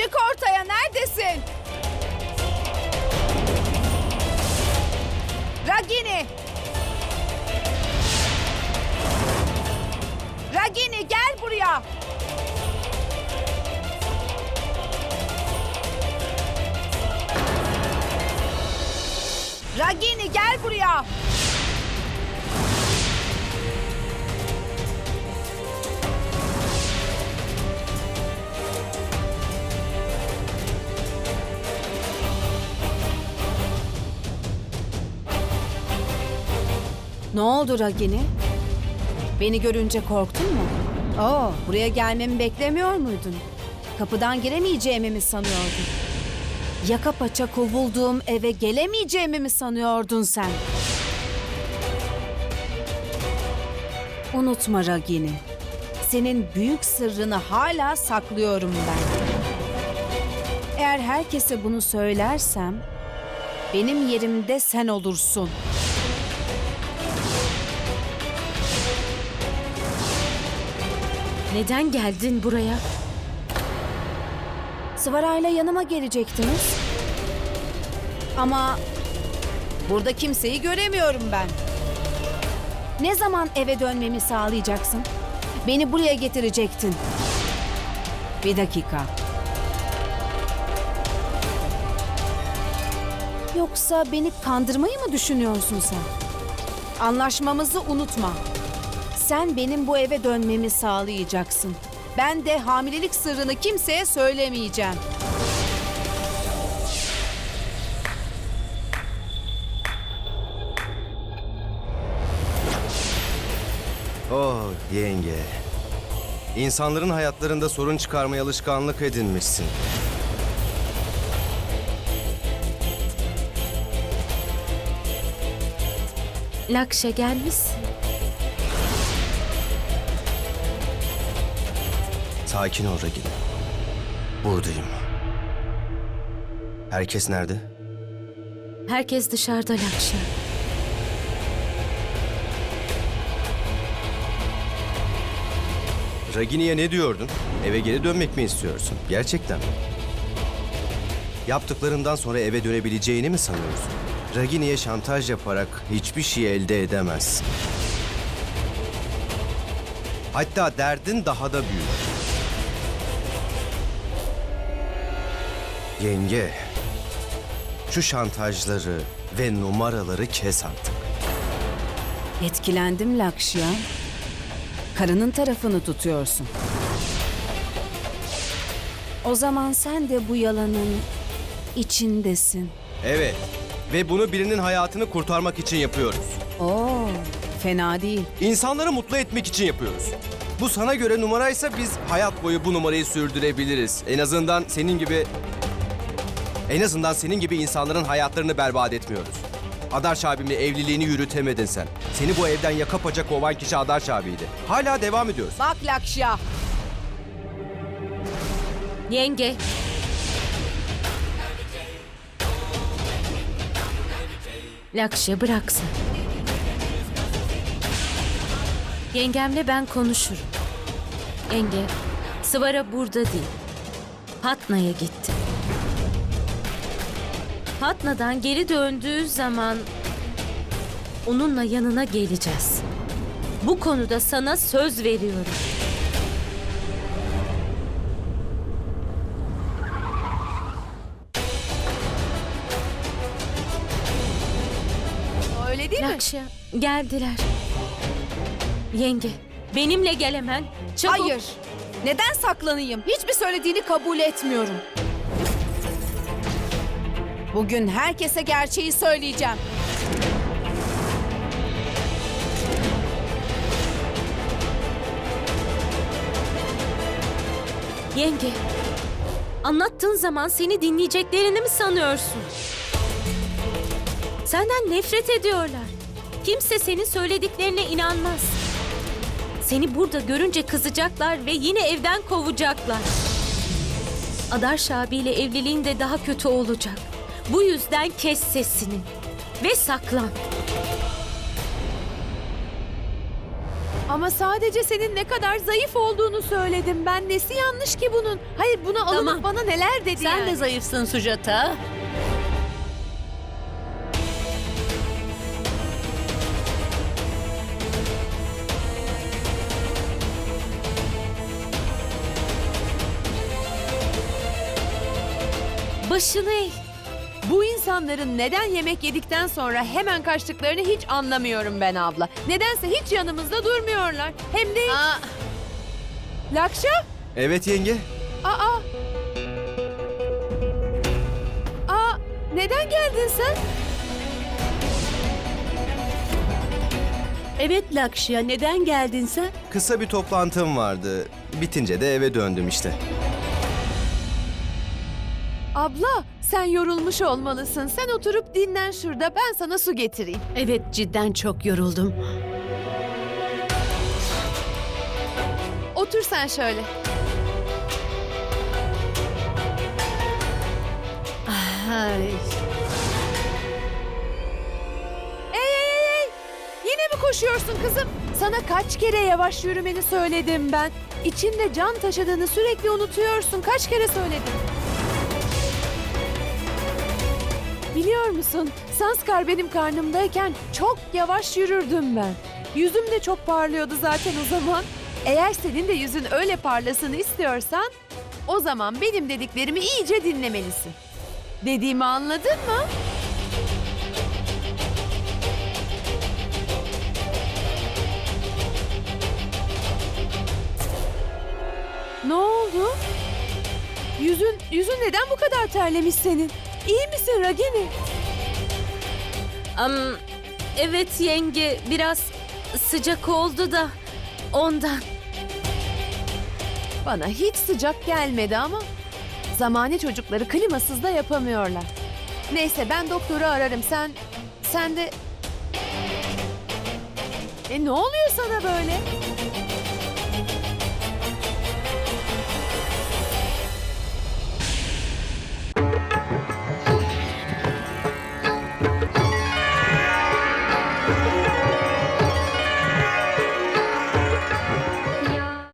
Çık ortaya neredesin? Ragini! Ragini gel buraya. Ragini gel buraya. Ne oldu Ragini? Beni görünce korktun mu? Oo, buraya gelmemi beklemiyor muydun? Kapıdan giremeyeceğimi mi sanıyordun? Yaka paça kovulduğum eve gelemeyeceğimi mi sanıyordun sen? Unutma Ragini. Senin büyük sırrını hala saklıyorum ben. Eğer herkese bunu söylersem benim yerimde sen olursun. Neden geldin buraya? Sıvarayla yanıma gelecektiniz. Ama burada kimseyi göremiyorum ben. Ne zaman eve dönmemi sağlayacaksın? Beni buraya getirecektin. Bir dakika. Yoksa beni kandırmayı mı düşünüyorsun sen? Anlaşmamızı unutma. Sen benim bu eve dönmemi sağlayacaksın. Ben de hamilelik sırrını kimseye söylemeyeceğim. Oh yenge. İnsanların hayatlarında sorun çıkarmaya alışkanlık edinmişsin. Lakşa gelmişsin. Sakin ol Regina. Buradayım. Herkes nerede? Herkes dışarıda Lakşa. Ragini'ye ne diyordun? Eve geri dönmek mi istiyorsun? Gerçekten mi? Yaptıklarından sonra eve dönebileceğini mi sanıyorsun? Ragini'ye şantaj yaparak hiçbir şey elde edemezsin. Hatta derdin daha da büyür. Yenge, şu şantajları ve numaraları kes artık. Etkilendim Lakşya. Karının tarafını tutuyorsun. O zaman sen de bu yalanın içindesin. Evet ve bunu birinin hayatını kurtarmak için yapıyoruz. Oo, fena değil. İnsanları mutlu etmek için yapıyoruz. Bu sana göre numaraysa biz hayat boyu bu numarayı sürdürebiliriz. En azından senin gibi... En azından senin gibi insanların hayatlarını berbat etmiyoruz. Adarş abimle evliliğini yürütemedin sen. Seni bu evden yaka paça kovan kişi Adarş abiydi. Hala devam ediyoruz. Bak Lakşya, Yenge. Lakşa bıraksın. Yengemle ben konuşurum. Yenge, Sıvara burada değil. Patna'ya gitti. Patna'dan geri döndüğü zaman onunla yanına geleceğiz. Bu konuda sana söz veriyorum. öyle değil mi? Lakşa geldiler. Yenge benimle gel hemen. Çabuk. Hayır. Neden saklanayım? Hiçbir söylediğini kabul etmiyorum. Bugün herkese gerçeği söyleyeceğim. Yenge anlattığın zaman seni dinleyeceklerini mi sanıyorsun? Senden nefret ediyorlar. Kimse senin söylediklerine inanmaz. Seni burada görünce kızacaklar ve yine evden kovacaklar. Adarş abiyle evliliğin de daha kötü olacak. Bu yüzden kes sesini ve saklan. Ama sadece senin ne kadar zayıf olduğunu söyledim. Ben nesi yanlış ki bunun? Hayır buna alınıp Tamam. bana neler dedi Sen yani. de zayıfsın Sujata. Başını eğ. İnsanların neden yemek yedikten sonra hemen kaçtıklarını hiç anlamıyorum ben abla. Nedense hiç yanımızda durmuyorlar. Hem de... Lakşa? Evet yenge. Aa! Aa! Neden geldin sen? Evet Lakşya neden geldin sen? Kısa bir toplantım vardı. Bitince de eve döndüm işte. Abla sen yorulmuş olmalısın. Sen oturup dinlen şurada. Ben sana su getireyim. Evet cidden çok yoruldum. Otur sen şöyle. Ay. Ey ey ey, ey! Yine mi koşuyorsun kızım? Sana kaç kere yavaş yürümeni söyledim ben. İçinde can taşıdığını sürekli unutuyorsun. Kaç kere söyledim. Biliyor musun? Sanskar benim karnımdayken çok yavaş yürürdüm ben. Yüzüm de çok parlıyordu zaten o zaman. Eğer senin de yüzün öyle parlasın istiyorsan o zaman benim dediklerimi iyice dinlemelisin. Dediğimi anladın mı? Ne oldu? Yüzün, yüzün neden bu kadar terlemiş senin? İyi misin Ragini? Am, evet yenge biraz sıcak oldu da ondan. Bana hiç sıcak gelmedi ama zamane çocukları klimasız da yapamıyorlar. Neyse ben doktoru ararım. Sen, sen de... E ne oluyor sana böyle?